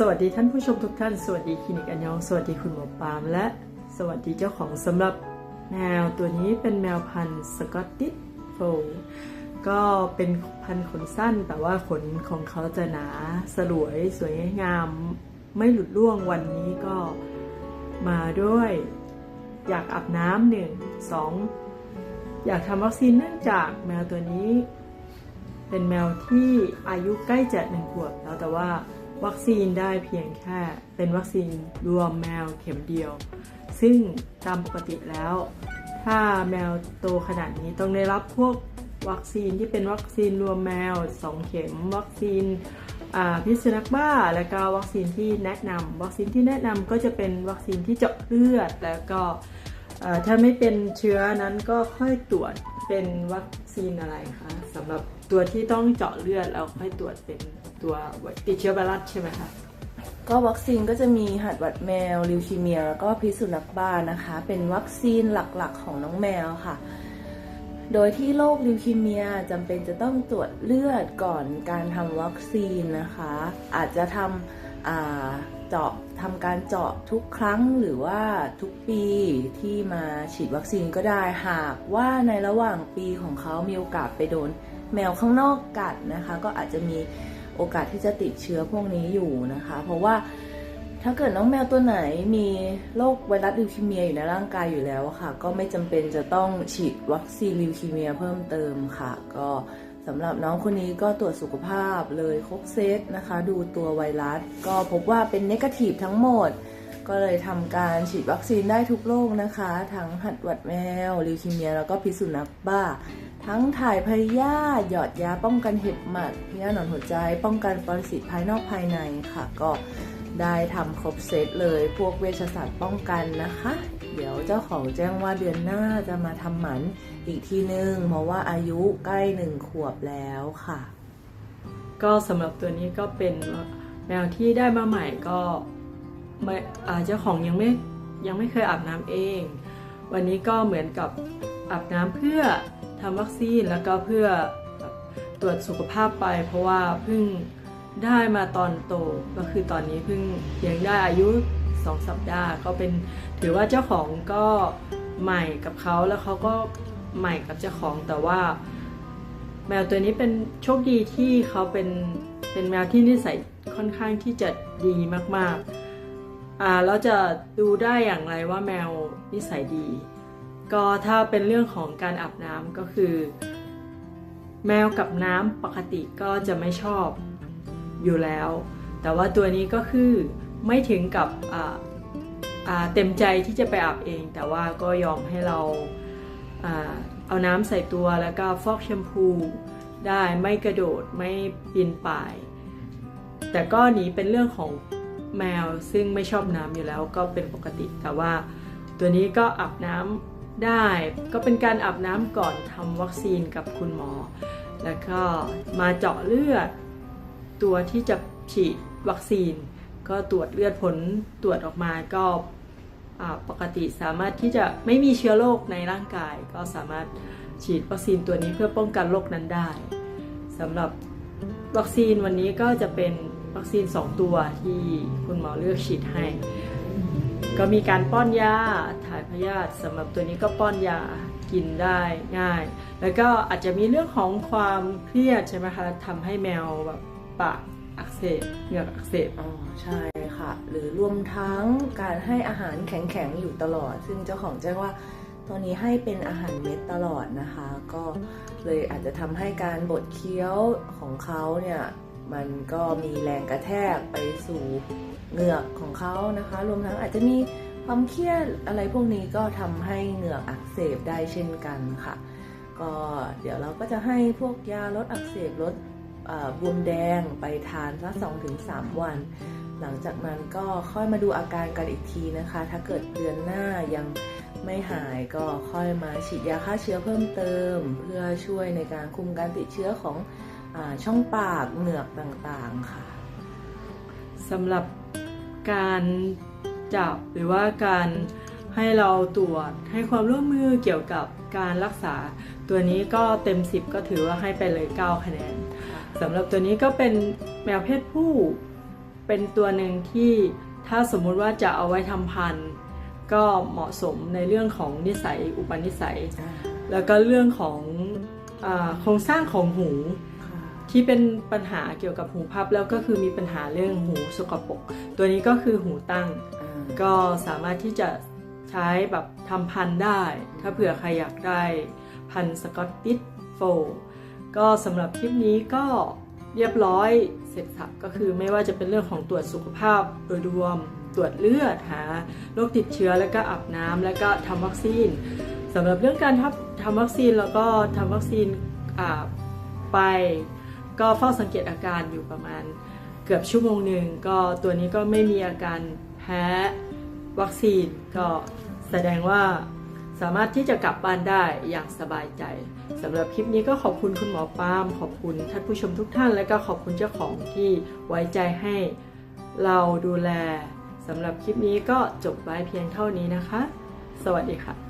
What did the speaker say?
สวัสดีท่านผู้ชมทุกท่าน สวัสดีคลินิกอันยอง สวัสดีคุณหมอปาล์มและ สวัสดีเจ้าของสำหรับแมวตัวนี้เป็นแมวพันธุ์สกอตติชโฟล์ก็เป็นพันธุ์ขนสั้น แต่ว่าขนของเขาจะหนาสลวย สวยงาม ไม่หลุดร่วงวันนี้ก็มาด้วย อยากอาบน้ำหนึ่งสองอยากทำวัคซีนเนื่องจากแมวตัวนี้ เป็นแมวที่อายุใกล้จะหนึ่งขวบแล้วแต่ว่า วัคซีนได้เพียงแค่เป็นวัคซีนรวมแมวเข็มเดียว ซึ่งตามปกติแล้ว ถ้าแมวโตขนาดนี้ต้องได้รับพวกวัคซีนที่เป็นวัคซีนรวมแมว 2 เข็ม วัคซีนพิษสุนัขบ้า แล้วก็วัคซีนที่แนะนำวัคซีนที่แนะนำก็จะเป็นวัคซีนที่เจาะเลือด แล้วก็ถ้าไม่เป็นเชื้อนั้นก็ค่อยตรวจเป็นวัคซีนอะไรคะสำหรับตัวที่ต้องเจาะเลือดแล้วค่อยตรวจเป็น ตัวติดเชื้อไวรัสใช่ไหมคะก็วัคซีนก็จะมีหัดหวัดแมวลิวคีเมียแล้วก็พิษสุนัขบ้านะคะ เป็นวัคซีนหลักๆของน้องแมวค่ะ โดยที่โรคลิวคีเมียจำเป็นจะต้องตรวจเลือดก่อนการทำวัคซีนนะคะ อาจจะทำเจาะทำการเจาะทุกครั้งหรือว่าทุกปีที่มาฉีดวัคซีนก็ได้หากว่าในระหว่างปีของเขามีโอกาสไปโดนแมวข้างนอกกัดนะคะ ก็อาจจะมี โอกาสที่จะติดเชื้อพวกนี้อยู่นะคะ เพราะว่าถ้าเกิดน้องแมวตัวไหนมีโรคไวรัสลิวคีเมียอยู่ในร่างกายอยู่แล้วค่ะ ก็ไม่จำเป็นจะต้องฉีดวัคซีนลิวคีเมียเพิ่มเติมค่ะ ก็สำหรับน้องคนนี้ก็ตรวจสุขภาพเลยครบเซตนะคะ ดูตัวไวรัส ก็พบว่าเป็นเนกาทีฟทั้งหมด ก็เลยทำการฉีดวัคซีนได้ทุกโรคนะคะ ทั้งหัดหวัดแมวลิวคีเมีย แล้วก็พิษสุนัขบ้า ทั้งถ่ายพยาธิหยอดยาป้องกันเห็บหมัดพยาธิหนอนหัวใจ ป้องกันปรสิตภายนอกภายในค่ะ ก็ได้ทำครบเซตเลย พวกเวชศาสตร์ป้องกันนะคะ เดี๋ยวเจ้าของแจ้งว่าเดือนหน้าจะมาทำหมันอีกทีนึง เพราะว่าอายุใกล้หนึ่งขวบแล้วค่ะ ก็สำหรับตัวนี้ก็เป็นแมวที่ได้มาใหม่ก็ไม่เจ้าของยังไม่ยังไม่เคยอาบน้ำเอง วันนี้ก็เหมือนกับอาบน้ำเพื่อ ทำวัคซีนแล้วก็เพื่อตรวจสุขภาพไป เพราะว่าเพิ่งได้มาตอนโตก็คือตอนนี้เพิ่งยังได้อายุ2สัปดาห์ก็เป็นถือว่าเจ้าของก็ใหม่กับเขาแล้วเขาก็ใหม่กับเจ้าของแต่ว่า แมวตัวนี้เป็นโชคดีที่เขาเป็นเป็นแมวที่นิสัยค่อนข้างที่จะดีมากๆอ่าเราจะดูได้อย่างไรว่าแมวนิสัยดี ก็ถ้าเป็นเรื่องของการอาบน้ำก็คือ แมวกับน้ำปกติก็จะไม่ชอบอยู่แล้ว แต่ว่าตัวนี้ก็คือไม่ถึงกับเต็มใจที่จะไปอาบเอง แต่ว่าก็ยอมให้เราอ่าเอาน้ำใส่ตัวแล้วก็ฟอกแชมพูได้ไม่กระโดดไม่ปีนป่าย แต่ก็หนีเป็นเรื่องของแมวซึ่งไม่ชอบน้ำอยู่แล้วก็เป็นปกติแต่ว่าตัวนี้ก็อาบน้ำ ได้ก็เป็นการอาบน้ำก่อนทำวัคซีนกับคุณหมอ แล้วก็มาเจาะเลือด ตัวที่จะฉีดวัคซีน ก็ตรวจเลือดผลตรวจออกมาก็ปกติสามารถที่จะไม่มีเชื้อโรคในร่างกาย ก็สามารถฉีดวัคซีนตัวนี้เพื่อป้องกันโรคนั้นได้สำหรับวัคซีนวันนี้ก็จะเป็นวัคซีน 2 ตัวที่คุณหมอเลือกฉีดให้ ก็มีการป้อนยาถ่ายพยาธิสำหรับตัวนี้ก็ป้อนยากินได้ง่าย แล้วก็อาจจะมีเรื่องของความเครียดใช่ไหมคะทำให้แมวแบบปากอักเสบเหงือกอักเสบอ๋อใช่ค่ะ หรือรวมทั้งการให้อาหารแข็งๆอยู่ตลอด ซึ่งเจ้าของแจ้งว่าตัวนี้ให้เป็นอาหารเม็ดตลอดนะคะ ก็เลยอาจจะทำให้การบดเคี้ยวของเขาเนี่ย มันก็มีแรงกระแทกไปสู่ เหงือกของเขานะคะ รวมทั้งอาจจะมีความเครียดอะไรพวกนี้ก็ทำให้เหงือกอักเสบได้เช่นกันค่ะ ก็เดี๋ยวเราก็จะให้พวกยาลดอักเสบลดบวมแดงไปทานสักสองถึงสามวัน หลังจากนั้นก็ค่อยมาดูอาการกันอีกทีนะคะ ถ้าเกิดเดือนหน้ายังไม่หายก็ค่อยมาฉีดยาฆ่าเชื้อเพิ่มเติม เพื่อช่วยในการคุมการติดเชื้อของอช่องปากเหงือกต่างๆค่ะสำหรับ การจับหรือว่าการให้เราตรวจให้ความร่วมมือเกี่ยวกับการรักษา ตัวนี้ก็เต็ม 10 ก็ถือว่าให้ไปเลย 9 คะแนนสำหรับตัวนี้ก็เป็นแมวเพศผู้ เป็นตัวหนึ่งที่ถ้าสมมุติว่าจะเอาไว้ทำพันธุ์ ก็เหมาะสมในเรื่องของนิสัยอุปนิสัย แล้วก็เรื่องของอโครงสร้างของหู ที่เป็นปัญหาเกี่ยวกับหูพับแล้วก็คือมีปัญหาเรื่องหูสกปรกตัวนี้ก็คือหูตั้งอ่าก็สามารถที่จะใช้แบบทำพันธุ์ได้ ถ้าเผื่อใครอยากได้พันธุ์สกอตติชโฟลด์ก็สำหรับคลิปนี้ก็เรียบร้อยเสร็จสับก็คือไม่ว่าจะเป็นเรื่องของตรวจสุขภาพโดยรวมตรวจเลือดหาโรคติดเชื้อแล้วก็อาบน้ำแล้วก็ทำวัคซีนสำหรับเรื่องการทำทำวัคซีนแล้วก็ทำวัคซีนอ่าไป ก็เฝ้าสังเกตอาการอยู่ประมาณเกือบชั่วโมงหนึ่งก็ตัวนี้ก็ไม่มีอาการแพ้วัคซีนก็แสดงว่าสามารถที่จะกลับบ้านได้อย่างสบายใจสำหรับคลิปนี้ก็ขอบคุณคุณหมอปามขอบคุณท่านผู้ชมทุกท่าน และก็ขอบคุณเจ้าของที่ไว้ใจให้เราดูแลสำหรับคลิปนี้ก็จบไว้เพียงเท่านี้นะคะ สวัสดีค่ะ